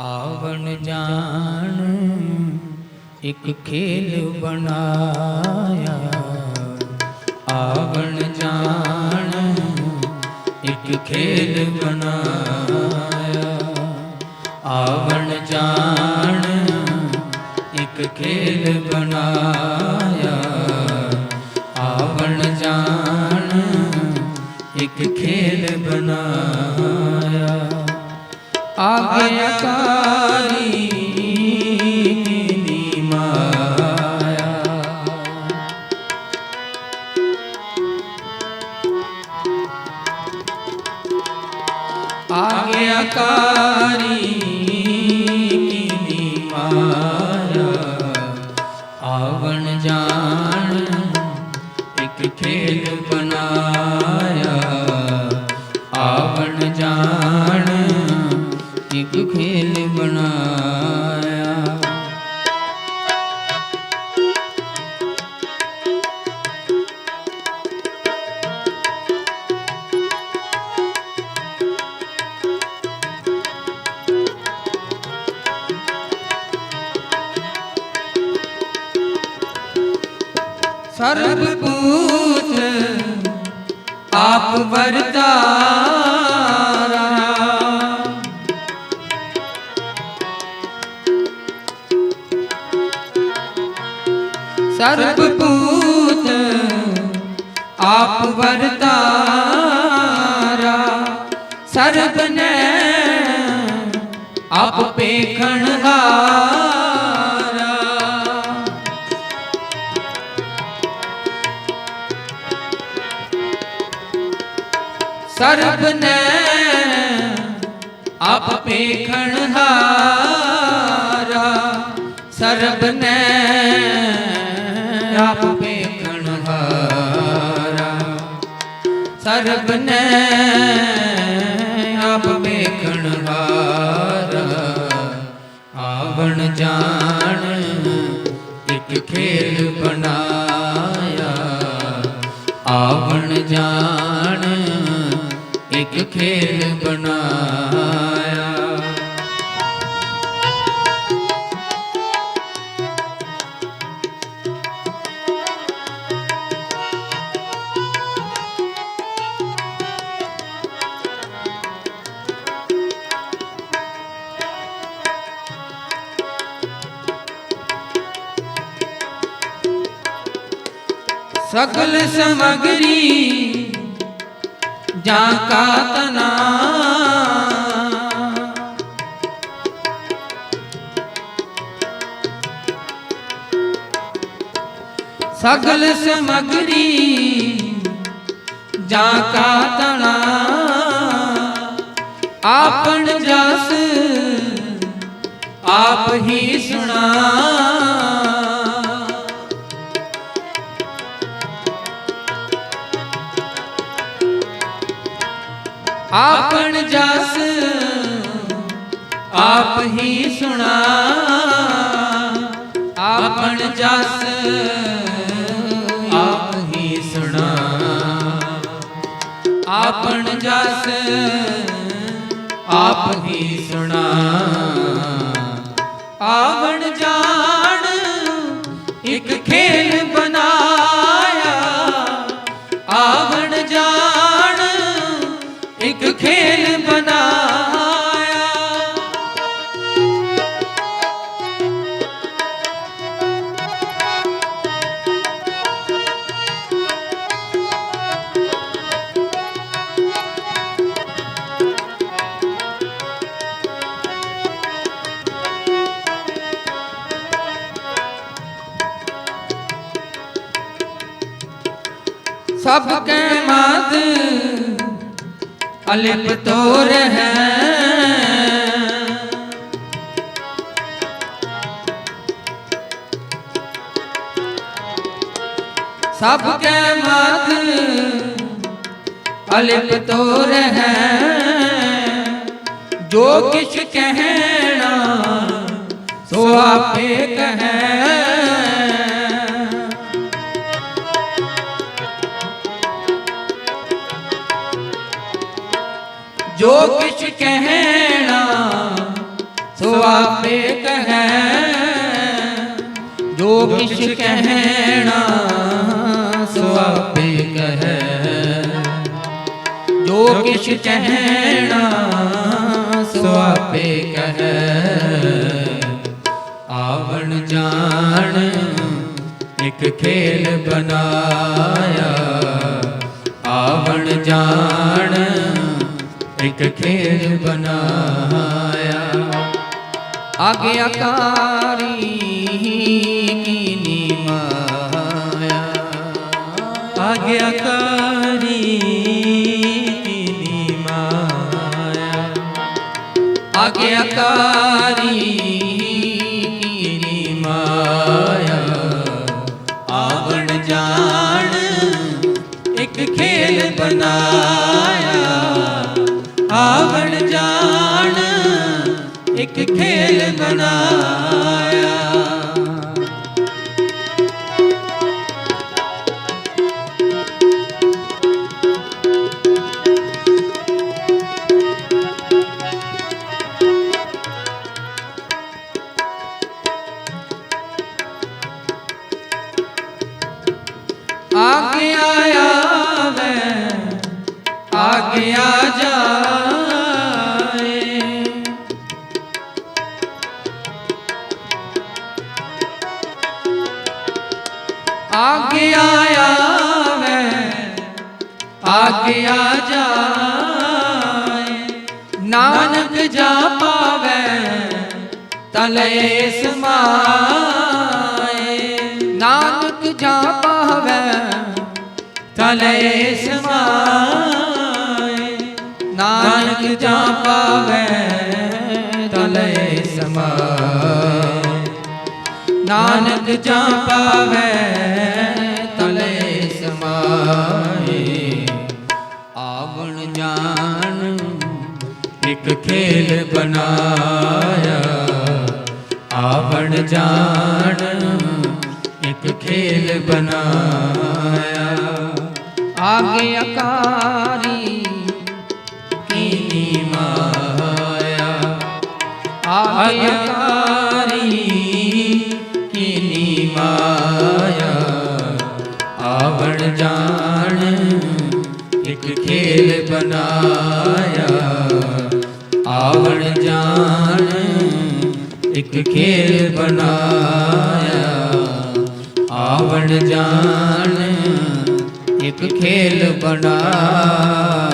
ਆਵਣ ਜਾਣ, ਇੱਕ ਖੇਲ ਬਣਾਇਆ। ਆਵਣ ਜਾਣ, ਇੱਕ ਖੇਲ ਬਣਾਇਆ। ਆਵਣ ਜਾਣ, ਇੱਕ ਖੇਲ ਬਣਾਇਆ। ਆਵਣ ਜਾਣ, ਇੱਕ ਖੇਲ ਬਣਾਇਆ। ਆਗਿਆਕਾਰੀ ਆਗਿਆਕਾਰੀ ਨੀ ਮਾਇਆ ਆਵਣ ਜਾਣ ਇੱਕ ਖੇਲ ਬਣਾਇਆ। ਆਵਣ ਜਾਣ ਸਰਬ ਪੂਤ ਆਪ ਵਰਤਾਰਾ। ਸਰਬ ਪੂਤ ਆਪ ਵਰਤਾਰਾ। ਸਰਬ ਨੇ ਆਪ ਪੇਖਣ ਹਾਰਾ। ਸਰਬ ਨੇ ਆਪ ਪੇਖਣ ਹਾਰਾ। ਸਰਬ ਨੇ ਆਪ ਪੇਖਣ ਹਾਰਾ। ਸਰਬ ਨੇ ਆਪ ਪੇਖਣ ਹਾਰਾ। ਆਵਣ ਜਾਣ ਇੱਕ ਖੇਲ ਬਣਾਇਆ। ਆਵਣ ਜਾਣ ਇੱਕ ਖੇਲ ਬਣਾਇਆ। ਸਗਲ ਸਮਗਰੀ ਜਾਂ ਕਾ ਤਨਾ। ਸਗਲ ਸਮਗਰੀ ਜਾਂ ਕਾ ਤਨਾ। ਆਪਨ ਜਸ ਆਪ ਹੀ ਸੁਣਾ। ਆਪਣ ਜਸ ਆਪ ਹੀ ਸੁਣਾ। ਆਪਣ ਜਸ ਆਪ ਹੀ ਸੁਣਾ। ਆਪਣ ਜਸ ਆਪ ਹੀ ਸੁਣਾ। ਸਭ ਕੇ ਮਦ ਅਲਿਪ ਤੋਰ ਹੈ। ਸਭ ਕੇ ਮਦ ਅਲਿਪ ਤੋਰ ਹੈ। ਜੋ ਕਿਛ ਕਹਿਣਾ, ਸੋ ਆਪੇ ਕਹੈ। ਕਿਛ ਕਹਿਣਾ ਸੋ ਆਪੇ ਕਹੈ ਜੋ ਕਿਛ ਕਹਿਣਾ ਸੋ ਆਪੇ ਕਹੈ ਜੋ ਕਿਛ ਕਹਿਣਾ ਸੋ ਆਪੇ ਕਹੈ ਆਵਣ ਜਾਣ, ਇੱਕ ਖੇਲ ਬਣਾਇਆ। ਆਵਣ ਜਾਣ ਇੱਕ ਖੇਲ ਬਣਾਇਆ। ਆਗਿਆਕਾਰੀ ਕੀਨੀ ਮਾਇਆ ਆਗਿਆਕਾਰੀ ਕੀਨੀ ਮਾਇਆ ਆਗਿਆਕਾਰੀ ਕੀਨੀ ਮਾਇਆ ਆਵਣ ਜਾਣ ਇੱਕ ਖੇਲ ਬਣਾਇਆ। ਇੱਕ ਖੇਲ ਬਣਾਇਆ। ਗਿਆ ਜਾਏ, ਨਾਨਕ ਜਾ ਪਾਵੇ ਤਲੇ ਸਮਾਏ ਨਾਨਕ ਜਾ ਪਾਵੇ ਤਲੇ ਸਮਾਏ ਨਾਨਕ ਜਾ ਪਾਵੇ ਤਲੇ ਸਮਾਏ ਨਾਨਕ ਜਾ ਪਾਵੇ ਤਲੇ ਸਮਾਏ ਇੱਕ ਖੇਲ ਬਣਾਇਆ। ਆਵਣ ਜਾਣ ਇੱਕ ਖੇਲ ਬਣਾਇਆ। ਆਗਿਆਕਾਰੀ ਕੀਨੀ ਮਾਇਆ। ਆਗਿਆਕਾਰੀ ਕੀਨੀ ਮਾਇਆ। ਆਵਣ ਜਾਣ ਇੱਕ ਖੇਲ ਬਣਾਇਆ। ਆਵਣ ਜਾਣ ਇੱਕ ਖੇਲ ਬਣਾਇਆ। ਆਵਣ ਜਾਣ ਇੱਕ ਖੇਲ ਬਣਾਇਆ।